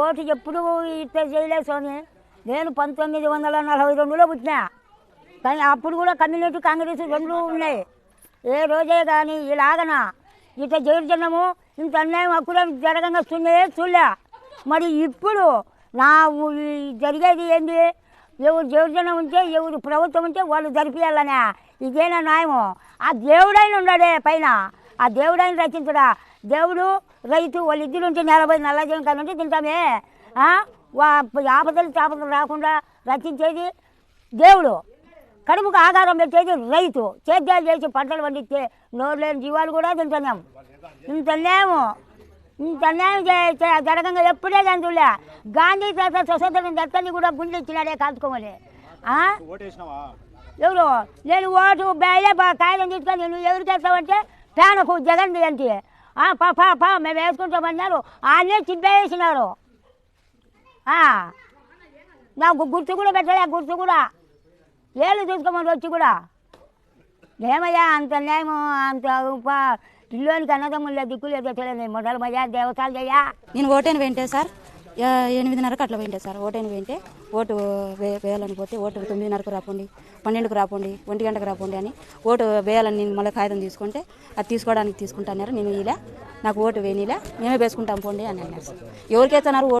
Vote ఎప్పుడు ఇట్లా చేయలేదు స్వామి. నేను పంతొమ్మిది వందల నలభై రెండులో పుట్టినా. కానీ అప్పుడు కూడా కమ్యూనిటీ కాంగ్రెస్ రెండు ఉన్నాయి. ఏ రోజే కానీ ఇలాగన ఇట్లా జరుగుతున్నాము ఇంత అన్యాయం అక్కడ జరగంగా చూడలే చూడలే. మరి ఇప్పుడు నా జరిగేది ఏంది? ఎవరు జరుగుతున్నా ఉంటే ఎవరు ప్రభుత్వం ఉంటే వాళ్ళు జరిపియాలనే. ఇదేనా న్యాయము? ఆ దేవుడైన ఉన్నాడే పైన. ఆ దేవుడైన రచించడా దేవుడు రైతు వాళ్ళిద్దరు ఉంటే నలభై నల్లజీవం కానీ తింటామే. ఆ? వా ఆపదలు చాపదలు రాకుండా రచించేది దేవుడు. కడుపుకు ఆధారం పెట్టేది రైతు. సేద్యాలు చేసి పంటలు పండిస్తే నోరు లేని జీవాలు కూడా తింటున్నాం ఇంత అన్యాయము ఇంత అన్యాయం జరగంగా ఎప్పుడే గంతులే గాంధీ తాత స్వతంత్రం దత్తని కూడా గుండె ఇచ్చినాడే కాల్చుకోమని ఎవరు? నేను ఓటు బయలే కాయలు తీసుకొని నువ్వు ఎవరికి వేస్తావంటే ఫ్యాన్కు జగన్ జయంతి పా పా పా మేము వేసుకుంటామన్నారు ఆయనే చింపేసినారు. నాకు గుర్తు కూడా పెట్టలే గుర్తు కూడా. ఏళ్ళు చూసుకోమని వచ్చి కూడా. ఏమయ్యా అంత నేము అంత ఉప ఇల్లునికి అన్నదమ్ముల దిక్కులు ఎదుగుతలేదు మొదలు మయ్యా దేవతలు అయ్యా నేను ఓటేను వెంటే సార్. ఎనిమిదిన్నరకు అట్లా పోయింటే సార్. ఓటు ఎనిమిది పోయింటే ఓటు వే వేయాలని పోతే ఓటు తొమ్మిదిన్నరకు రాపండి పన్నెండుకు రాపండి ఒంటి గంటకు రాపండి అని ఓటు వేయాలని నేను మళ్ళీ కాగితం తీసుకుంటే అది తీసుకోవడానికి తీసుకుంటాన్నారు. నేను ఇలా నాకు ఓటు వేయనిలా మేమే వేసుకుంటాం పోండి అని అన్నారు సార్. ఎవరికైతే ఓటు